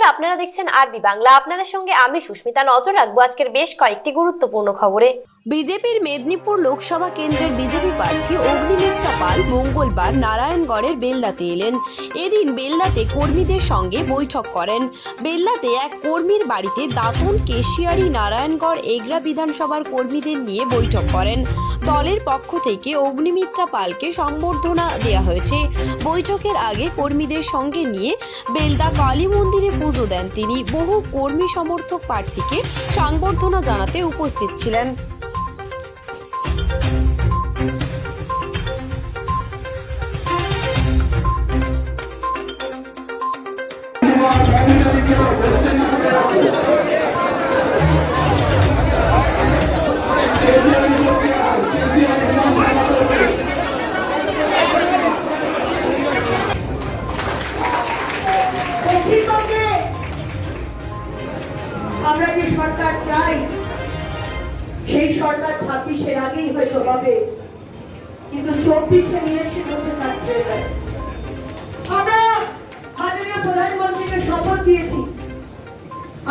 নমস্কার আপনারা দেখছেন আরবি বাংলা। আপনাদের সঙ্গে আমি সুস্মিতা। নজর রাখব আজকের বেশ কয়েকটি গুরুত্বপূর্ণ খবরে। বিজেপির মেদিনীপুর লোকসভা কেন্দ্রের বিজেপি প্রার্থী অগ্নিমিত্রা পাল মঙ্গলবার নারায়ণগড়ের বেল্লাতে এলেন। এদিন বেল্লাতে কর্মীদের সঙ্গে বৈঠক করেন। বেল্লাতে এক কর্মীর বাড়িতে দাতন কেশিয়ারি নারায়ণগড় এগরা বিধানসভার কর্মীদের নিয়ে বৈঠক করেন। দলের পক্ষ থেকে অগ্নিমিত্রা পালকে সম্বর্ধনা দেওয়া হয়েছে। বৈঠকের আগে কর্মীদের সঙ্গে নিয়ে বেলদা কালী মন্দিরে পুজো দেন তিনি। বহু কর্মী সমর্থক প্রার্থীকে সংবর্ধনা জানাতে উপস্থিত ছিলেন। কিন্তু চব্বিশে ইলেকশন হচ্ছে থাকবে না। আমরা মাননীয় প্রধানমন্ত্রীকে শপথ দিয়েছি।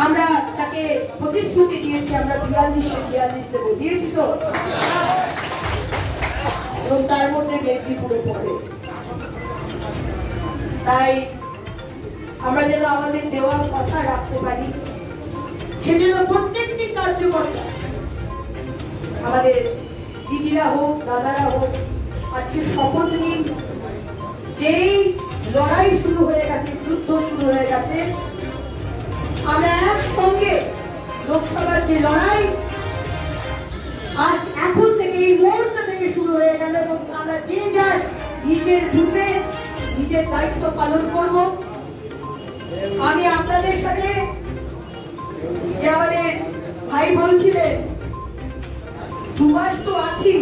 আমরা তাকে প্রতিশ্রুতি দিয়েছি, আমরা বিয়াল্লিশে বিয়াল্লিশ দেবো দিয়েছি তো। এবং তার মধ্যে মেদিনীপুরে পড়ে। তাই আমরা যেন আমাদের দেওয়ার কথা রাখতে পারি, সেজন্য প্রত্যেকটি কার্যকর্তা, আমাদের দিদিরা হোক, দাদারা হোক আজকে শপথ নিন যেই লড়াই শুরু হয়ে গেছে, যুদ্ধ শুরু হয়ে গেছে, আমরা একসঙ্গে লোকসভার যে লড়াই, আর এখন থেকে এই মুহূর্ত থেকে শুরু হয়ে গেল এবং আমরা যে যার নিজের রূপে, নিজের দায়িত্ব পালন করব। আমি আপনাদের সাথে যে আমাদের ভাই বলছিলেন দু মাস তো আছি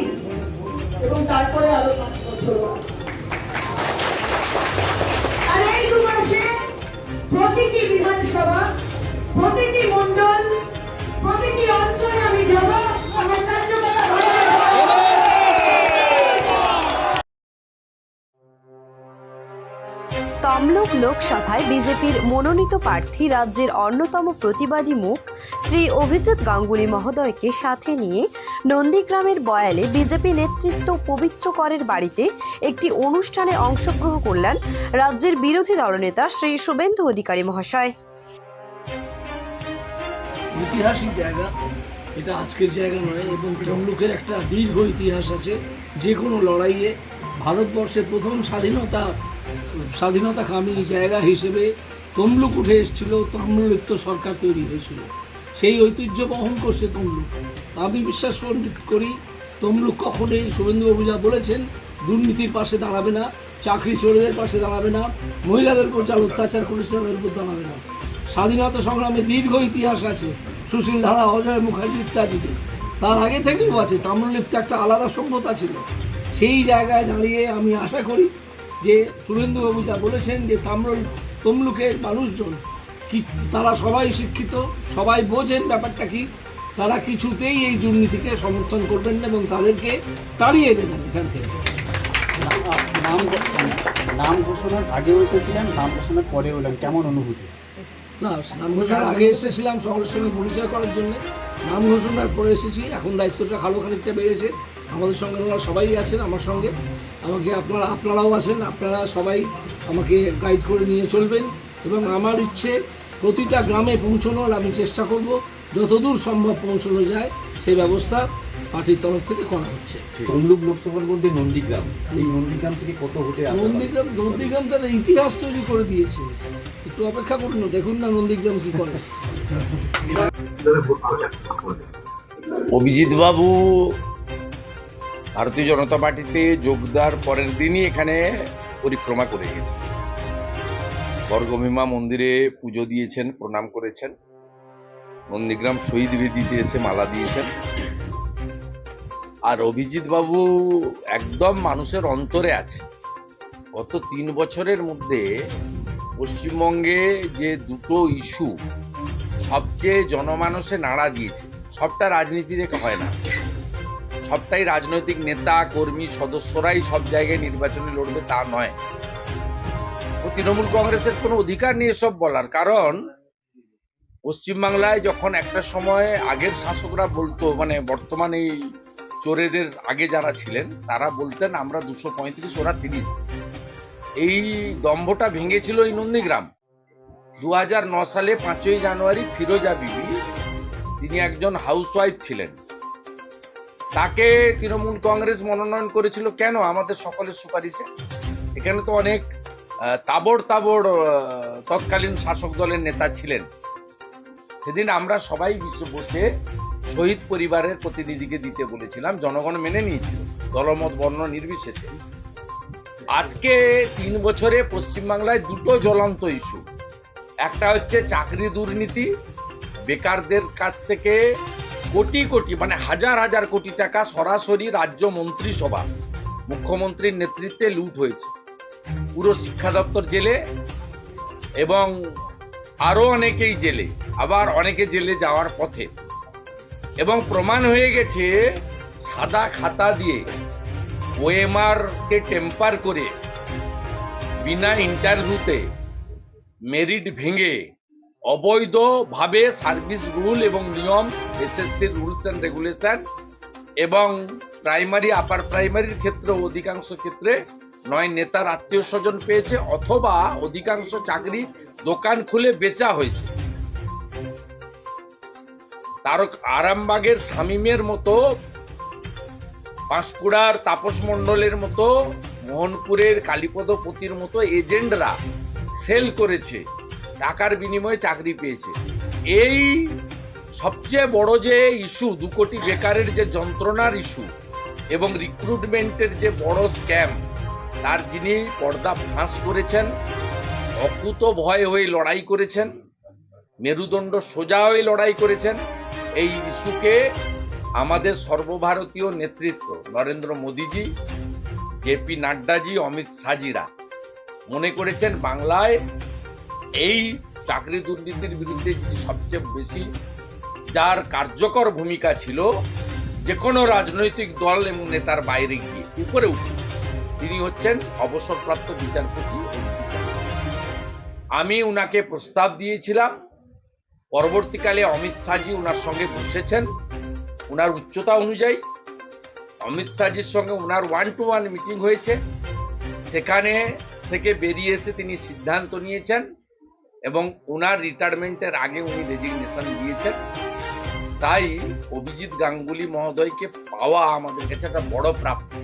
বিজেপির মনোনীত প্রার্থী রাজ্যের অন্যতম প্রতিবাদী মুখ শ্রী অভিজিৎ গাঙ্গুলি মহোদয়কে সাথে নিয়ে নন্দীগ্রামের বয়ালে বিজেপি নেতৃত্ব পবিত্র করের বাড়িতে একটি অনুষ্ঠানে অংশগ্রহণ করলেন রাজ্যের বিরোধী দলনেতা শ্রী শুভেন্দু অধিকারী মহাশয়। ঐতিহাসিক জায়গা। এটা আজকের জায়গা নয়, এবং তমলুকের একটা দীর্ঘ ইতিহাস আছে। যে কোনো লড়াইয়ে ভারতবর্ষের প্রথম স্বাধীনতা স্বাধীনতাকামী জায়গা হিসেবে তমলুক উঠে এসেছিল, তমলুক্ত সরকার তৈরি হয়েছিল। সেই ঐতিহ্য বহন করছে তমলুক। আমি বিশ্বাস করি- তমলুক কখনোই শুভেন্দুবাবু যা বলেছেন, দুর্নীতির পাশে দাঁড়াবে না, চাকরি চোরদের পাশে দাঁড়াবে না, মহিলাদের উপর যারা অত্যাচার করেছে তাদের উপর দাঁড়াবে না। স্বাধীনতা সংগ্রামে দীর্ঘ ইতিহাস আছে, সুশীল ধারা, অজয় মুখার্জি ইত্যাদিতে তার আগে থেকেও আছে, তাম্রলিপ্ত একটা আলাদা সভ্যতা ছিল। সেই জায়গায় দাঁড়িয়ে আমি আশা করি যে সুরেন্দ্রবাবু যা বলেছেন যে তাম্র তমলুকের মানুষজন কি তারা সবাই শিক্ষিত সবাই বোঝেন ব্যাপারটা কি তারা কিছুতেই এই দুর্নীতিকে সমর্থন করবেন না এবং তাদেরকে তাড়িয়ে দেবেন এখান থেকে। নাম নাম ঘোষণার আগেও এসেছিলেন নাম ঘোষণার পরেও এলেন কেমন অনুভূতি? না নাম ঘোষণার আগে এসেছিলাম সকলের সঙ্গে পরিচয় করার জন্য। নাম ঘোষণার পরে এসেছি এখন দায়িত্বটা ভালো খানিকটা বেড়েছে। আমাদের সঙ্গে ওনারা সবাই আছেন আমার সঙ্গে। আমাকে আপনারা আপনারাও আছেন আপনারা সবাই আমাকে গাইড করে নিয়ে চলবেন এবং আমার ইচ্ছে প্রতিটা গ্রামে পৌঁছানোর আমি চেষ্টা করব। যতদূর সম্ভব পৌঁছানো যায় সেই ব্যবস্থা পার্টির তরফ থেকে করা হচ্ছে। তমলুক লোকসভার মধ্যে নন্দীগ্রাম এই নন্দীগ্রাম থেকে কত করেন? নন্দীগ্রাম নন্দীগ্রাম তার ইতিহাস তৈরি করে দিয়েছে। একটু অপেক্ষা করুন না দেখুন না নন্দীগ্রাম কি করে। অভিজিৎ বাবু ভারতীয় জনতা পার্টিতে যোগ দেওয়ার পরের দিনই এখানে পরিক্রমা করে গেছে বর্গভীমা মন্দিরে পুজো দিয়েছেন, প্রণাম করেছেন। নন্দীগ্রাম শহীদ বেদিতে এসে মালা দিয়েছেন। আর অভিজিৎ বাবু একদম মানুষের অন্তরে আছে। গত তিন বছরের মধ্যে পশ্চিমবঙ্গে যে দুটো ইস্যু, সবচেয়ে জনমানসে নাড়া দিয়েছে, সবটা রাজনীতি দেখে হয় না। সবটাই রাজনৈতিক নেতা, কর্মী, সদস্যরাই সব জায়গায় নির্বাচনে লড়বে তা নয়। তৃণমূল কংগ্রেসের কোনো অধিকার নেই এসব বলার কারণ, পশ্চিমবাংলায় যখন একটা সময় আগের শাসকরা বলতো মানে বর্তমানে এই চোরেদের আগে যারা ছিলেন, তারা বলতেন, আমরা দুশো পঁয়ত্রিশ, ওরা তিরিশ। এই দম্ভটা ভেঙেছিল এই নন্দীগ্রাম। দু সালে পাঁচই জানুয়ারি ফিরোজা বিবি, তিনি একজন হাউসওয়াইফ ছিলেন। তাকে তৃণমূল কংগ্রেস মনোনয়ন করেছিল কেন? আমাদের সকলের সুপারিশে। এখানে তো অনেক তাবড় তাবড় তৎকালীন শাসক দলের নেতা ছিলেন। সেদিন আমরা সবাই বসে- বসে শহীদ পরিবারের প্রতিনিধিকে দিতে বলেছিলাম। জনগণ মেনে নিয়েছিল। দলমত, বর্ণ নির্বিশেষে। আজকে তিন বছরে পশ্চিমবাংলায় দুটো জ্বলন্ত ইস্যু একটা হচ্ছে চাকরি দুর্নীতি। বেকারদের কাছ থেকে কোটি কোটি মানে হাজার হাজার কোটি টাকা সরাসরি রাজ্য মন্ত্রিসভা মুখ্যমন্ত্রীর নেতৃত্বে লুট হয়েছে। পুরো শিক্ষা দপ্তর জেলে এবং আরও অনেকেই জেলে, আবার অনেকে জেলে যাওয়ার পথে। এবং প্রমাণ হয়ে গেছে, সাদা খাতা দিয়ে ওএমআর কে টেম্পার করে বিনা ইন্টারভিউতে মেরিট ভেঙে অবৈধভাবে সার্ভিস রুল এবং নিয়ম এসএসসির রুলস অ্যান্ড রেগুলেশন এবং প্রাইমারি, আপার প্রাইমারির ক্ষেত্রে অধিকাংশ ক্ষেত্রে নয়, নেতার আত্মীয় স্বজন পেয়েছে অথবা অধিকাংশ চাকরি দোকান খুলে বেচা হয়েছে। তারক আরামবাগের শামীমের মতো পাঁশকুড়ার তাপস মণ্ডলের মতো, মোহনপুরের কালীপদপতির মতো এজেন্টরা সেল করেছে। টাকার বিনিময়ে চাকরি পেয়েছে। এই সবচেয়ে বড় যে ইস্যু দু কোটি বেকারের যে যন্ত্রণার ইস্যু এবং রিক্রুটমেন্টের যে বড় স্ক্যাম তার যিনি পর্দা ফাঁস করেছেন, অকুত ভয় হয়ে লড়াই করেছেন, মেরুদণ্ড সোজা হয়ে লড়াই করেছেন, এই ইস্যুকে আমাদের সর্বভারতীয় নেতৃত্ব নরেন্দ্র মোদীজি জেপি নাড্ডাজি, অমিত শাহজিরা মনে করেছেন বাংলায় এই চাকরি দুর্নীতির বিরুদ্ধে সবচেয়ে বেশি যার কার্যকর ভূমিকা ছিল যে কোনো রাজনৈতিক দল এবং নেতার বাইরে গিয়ে, উপরে উঠে, তিনি হচ্ছেন অবসরপ্রাপ্ত বিচারপতি আমি উনাকে প্রস্তাব দিয়েছিলাম। পরবর্তীকালে অমিত শাহজি ওনার সঙ্গে বসেছেন। ওনার উচ্চতা অনুযায়ী অমিত শাহজির সঙ্গে ওনার ওয়ান টু ওয়ান মিটিং হয়েছে। সেখানে থেকে বেরিয়ে এসে তিনি সিদ্ধান্ত নিয়েছেন এবং ওনার রিটায়ারমেন্টের আগে উনি রেজিগনেশন দিয়েছেন। তাই অভিজিৎ গাঙ্গুলি মহোদয়কে পাওয়া আমাদের কাছে একটা বড় প্রাপ্তি।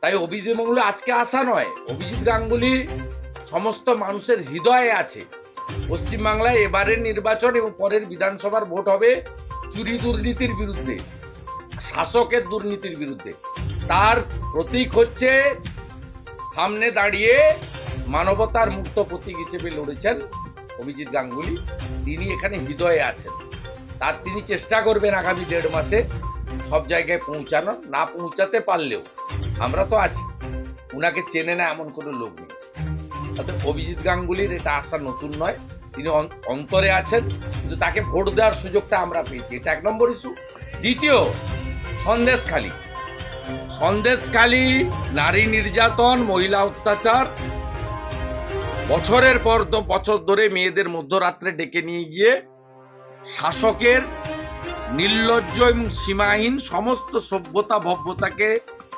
তাই অভিজিৎ মঙ্গল আজকে আসা নয়। অভিজিৎ গাঙ্গুলি সমস্ত মানুষের হৃদয়ে আছে। পশ্চিমবাংলায় এবারের নির্বাচন এবং পরের বিধানসভার ভোট হবে চুরি দুর্নীতির বিরুদ্ধে, শাসকের দুর্নীতির বিরুদ্ধে। তার প্রতীক হচ্ছে সামনে দাঁড়িয়ে মানবতার মুক্ত প্রতীক হিসেবে লড়েছেন অভিজিৎ গাঙ্গুলি। তিনি এখানে হৃদয়ে আছেন। তার তিনি চেষ্টা করবেন আগামী দেড় মাসে সব জায়গায় পৌঁছানো না পৌঁছাতে পারলেও আমরা তো আছি। উনাকে চেনে না এমন কোনো লোক নেই। অর্থাৎ অভিজিৎ গাঙ্গুলির এটা আসা নতুন নয়। তিনি অন- অন্তরে আছেন, কিন্তু তাকে ভোট দেওয়ার সুযোগটা আমরা পেয়েছি। এটা এক নম্বর ইস্যু দ্বিতীয়, সন্দেশখালী। সন্দেশখালী নারী নির্যাতন, মহিলা অত্যাচার। বছরের পর বছর ধরে মেয়েদের মধ্যরাত্রে ডেকে নিয়ে গিয়ে শাসকের নির্লজ্জ এবং সীমাহীন সমস্ত সভ্যতা, ভব্যতাকে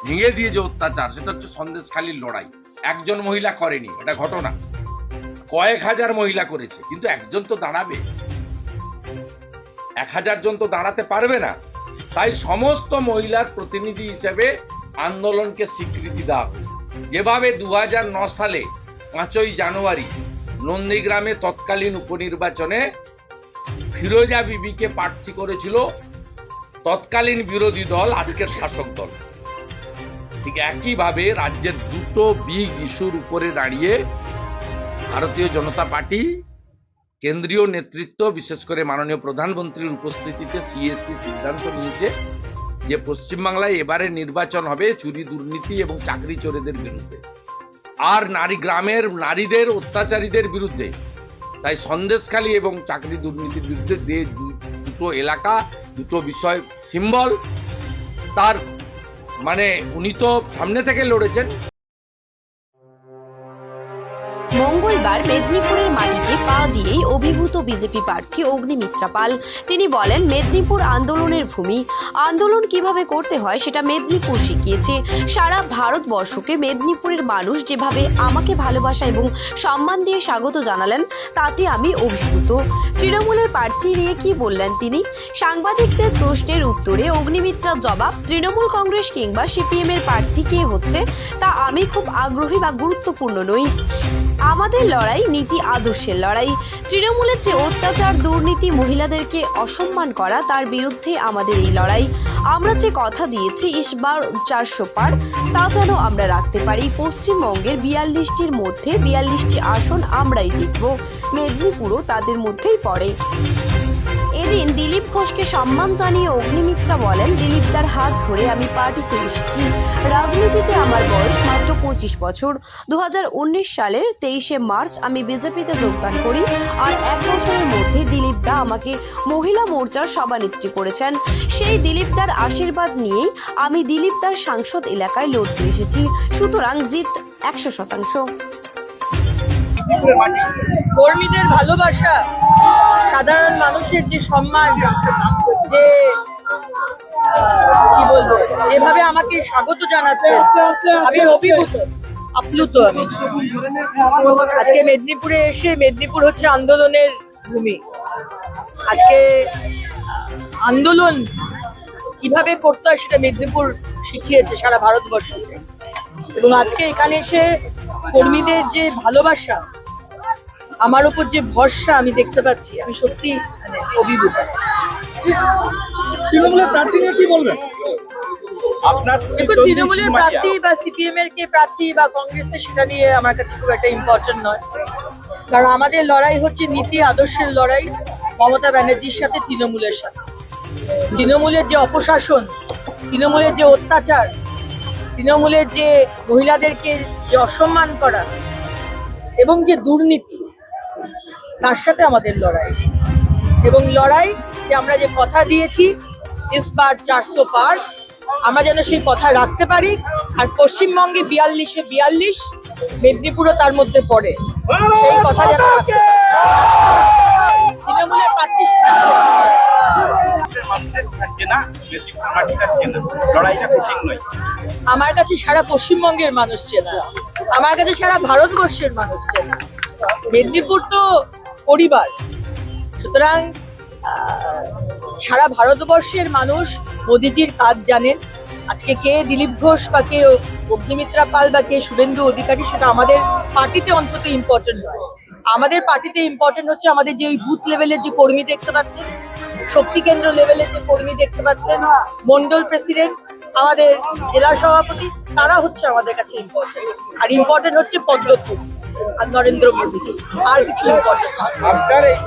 ভেঙে দিয়ে যে অত্যাচার, সেটা হচ্ছে সন্দেশখালীর লড়াই। একজন মহিলা করেনি, এটা ঘটনা। কয়েক হাজার মহিলা করেছে, কিন্তু একজন তো দাঁড়াবে। এক হাজার জন তো দাঁড়াতে পারবে না। তাই সমস্ত মহিলার প্রতিনিধি হিসেবে আন্দোলনকে স্বীকৃতি দেওয়া হয়েছে। যেভাবে দু সালে পাঁচই জানুয়ারি নন্দীগ্রামে তৎকালীন উপনির্বাচনে ফিরোজা বিবিকে প্রার্থী করেছিল তৎকালীন বিরোধী দল, আজকের শাসক দল। ঠিক একইভাবে রাজ্যের দুটো বিগ ইস্যুর উপরে দাঁড়িয়ে ভারতীয় জনতা পার্টি কেন্দ্রীয় নেতৃত্ব, বিশেষ করে মাননীয় প্রধানমন্ত্রীর উপস্থিতিতে সিএসসি সিদ্ধান্ত নিয়েছে যে পশ্চিমবাংলায় এবারে নির্বাচন হবে চুরি দুর্নীতি এবং চাকরি চোরেদের বিরুদ্ধে। আর নারী গ্রামের নারীদের, অত্যাচারীদের বিরুদ্ধে। তাই সন্দেশখালী এবং চাকরি দুর্নীতির বিরুদ্ধে যে দুটো এলাকা, দুটো বিষয় সিম্বল তার মানে উনি তো সামনে থেকে লড়েছেন। মঙ্গলবার দিয়েই অভিভূত বিজেপি প্রার্থী অগ্নিমিত্রা পাল। তিনি বলেন, মেদিনীপুর আন্দোলনের ভূমি। আন্দোলন কীভাবে করতে হয় সেটা মেদিনীপুর শিখিয়েছে। সারা ভারতবর্ষকে মেদিনীপুরের মানুষ যেভাবে আমাকে ভালোবাসা এবং সম্মান দিয়ে স্বাগত জানালেন, তাতে আমি অভিভূত। তৃণমূলের প্রার্থী নিয়ে কি বললেন তিনি? সাংবাদিকদের প্রশ্নের উত্তরে অগ্নিমিত্রার জবাব, তৃণমূল কংগ্রেস কিংবা সিপিএম এর প্রার্থী কে হচ্ছে, তা আমি খুব আগ্রহী বা গুরুত্বপূর্ণ নই। আমাদের লড়াই নীতি আদর্শের লড়াই। তৃণমূলের যে অত্যাচার, দুর্নীতি, মহিলাদেরকে অসম্মান করা, তার বিরুদ্ধে আমাদের এই লড়াই। আমরা যে কথা দিয়েছি ইসবার চারশো পার, তা যেন আমরা রাখতে পারি। পশ্চিমবঙ্গের বিয়াল্লিশটির মধ্যে বিয়াল্লিশটি আসন আমরাই জিতব। মেদিনীপুরও তাদের মধ্যেই পড়ে। দিলীপ ঘোষকে সম্মান জানিয়ে অগ্নিমিত্রা বলেন, দিলীপদার হাত ধরে আমি পার্টিতে এসেছি। রাজনীতিতে আমার বয়স মাত্র পঁচিশ বছর। দু হাজার উনিশ সালের তেইশে মার্চ আমি বিজেপিতে যোগদান করি আর এক বছরের মধ্যে দিলীপ দা আমাকে মহিলা মোর্চার সভানেত্রী করেছেন। সেই দিলীপদার আশীর্বাদ নিয়েই আমি দিলীপদার সাংসদ এলাকায় লড়তে এসেছি। সুতরাং জিত একশো শতাংশ। কর্মীদের ভালোবাসা, সাধারণ মানুষের যে সম্মান যে কি বলব যেভাবে আমাকে স্বাগত জানাচ্ছে। আমি অভিভূত আপ্লুত আমি। আজকে মেদিনীপুরে এসে মেদিনীপুর হচ্ছে আন্দোলনের ভূমি। আজকে আন্দোলন কীভাবে করতে হয় সেটা মেদিনীপুর শিখিয়েছে সারা ভারতবর্ষকে। এবং আজকে এখানে এসে কর্মীদের যে ভালোবাসা আমার উপর যে ভরসা আমি দেখতে পাচ্ছি আমি সত্যি মানে অভিভূত। তৃণমূলের প্রার্থী নিয়ে কি বলবেন? দেখুন তৃণমূলের প্রার্থী বা সিপিএম এর কে প্রার্থী বা কংগ্রেসের সেটা নিয়ে আমার কাছে খুব একটা ইম্পর্টেন্ট নয়। কারণ আমাদের লড়াই হচ্ছে নীতি আদর্শের লড়াই মমতা ব্যানার্জির সাথে তৃণমূলের সাথে। তৃণমূলের যে অপশাসন তৃণমূলের যে অত্যাচার তৃণমূলের যে মহিলাদেরকে যে অসম্মান করা এবং যে দুর্নীতি তার সাথে আমাদের লড়াই। এবং লড়াই যে আমরা যে কথা দিয়েছি ইসবার চারশো পার, আমরা যেন সেই কথা রাখতে পারি। আর পশ্চিমবঙ্গে বিয়াল্লিশে বিয়াল্লিশ, মেদিনীপুরও তার মধ্যে পড়ে। সেই কথা যেন আমার কাছে সারা পশ্চিমবঙ্গের মানুষ চেনা। আমার কাছে সারা ভারতবর্ষের মানুষ চেনা। মেদিনীপুর তো পরিবার। সুতরাং সারা ভারতবর্ষের মানুষ মোদিজির কাজ জানেন। আজকে কে দিলীপ ঘোষ বা কে অগ্নিমিত্রা পাল বা কে শুভেন্দু অধিকারী সেটা আমাদের পার্টিতে অন্তত ইম্পর্টেন্ট নয়। আমাদের পার্টিতে ইম্পর্টেন্ট হচ্ছে আমাদের যে ওই বুথ লেভেলের যে কর্মী দেখতে পাচ্ছেন, শক্তি কেন্দ্র লেভেলের যে কর্মী দেখতে পাচ্ছেন, মন্ডল প্রেসিডেন্ট, আমাদের জেলা সভাপতি, তারা হচ্ছে আমাদের কাছে ইম্পর্টেন্ট আর ইম্পর্টেন্ট হচ্ছে পদ্মফুল। আর নরেন্দ্র মোদীজি আর কিছু আপনার এই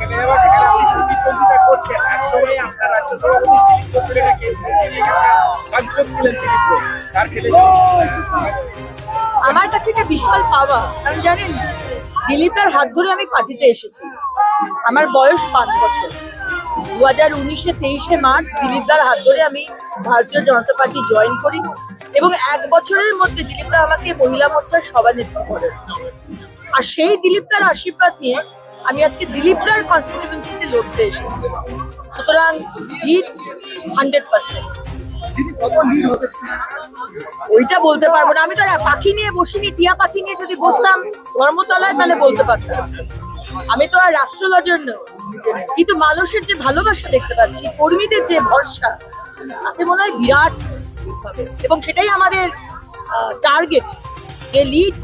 করছেন? আপনার রাজ্য আমার কাছে এটা বিশাল পাওয়া কারণ জানেন দিলীপের হাত ধরে আমি পার্টিতে এসেছি। আমার বয়স পাঁচ বছর। দু হাজার উনিশে তেইশে মার্চ দিলীপদার হাত ধরে আমি ভারতীয় জনতা পার্টি জয়েন করি এবং এক বছরের মধ্যে দিলীপদা আমাকে মহিলা মোর্চার সভানেত্রী করেন আর সেই দিলীপদার আশীর্বাদ নিয়ে আমি আজকে দিলীপদার কনস্টিটিউয়েন্সিতে লড়তে এসেছি। সুতরাং জিত হান্ড্রেড পার্সেন্ট। ওইটা বলতে পারব না। আমি তো আর পাখি নিয়ে বসিনি টিয়া পাখি নিয়ে যদি বসতাম ধর্মতলায় তাহলে বলতে পারতাম। আমি তো আর রাষ্ট্রলজের নই। কিন্তু মানুষের যে ভালোবাসা দেখতে পাচ্ছি কর্মীদের যে ভরসা তাতে মনে হয় বিরাট। এবং সেটাই আমাদের টার্গেট যে লিড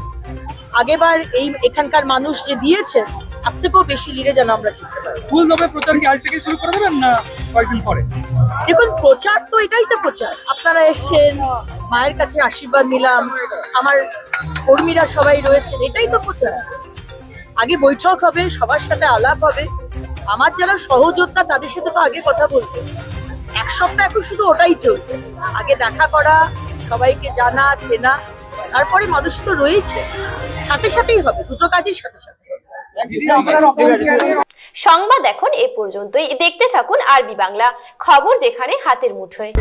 আগেবার এই এখানকার মানুষ যে দিয়েছে তার থেকেও বেশি লিডে যেন আমরা জিততে পারি। ফুল দমে প্রচার কি আজ থেকে শুরু করে দেবেন না কয়েকদিন পরে? দেখুন প্রচার তো এটাই তো প্রচার। আপনারা এসছেন মায়ের কাছে আশীর্বাদ নিলাম আমার কর্মীরা সবাই রয়েছেন এটাই তো প্রচার। আগে বৈঠক হবে সবার সাথে আলাপ হবে। আমার যারা সহযোদ্ধা তাদের সাথে তো আগে কথা বলতো এক সপ্তাহ এখন শুধু ওটাই চলবে। আগে দেখা করা সবাইকে জানা চেনা তারপরে মানুষ তো রয়েছে। সাথে সাথেই হবে, দুটো কাজের সাথে সাথে সংবাদ এখন এ পর্যন্তই। দেখতে থাকুন আরবি বাংলা, খবর যেখানে হাতের মুঠোয়।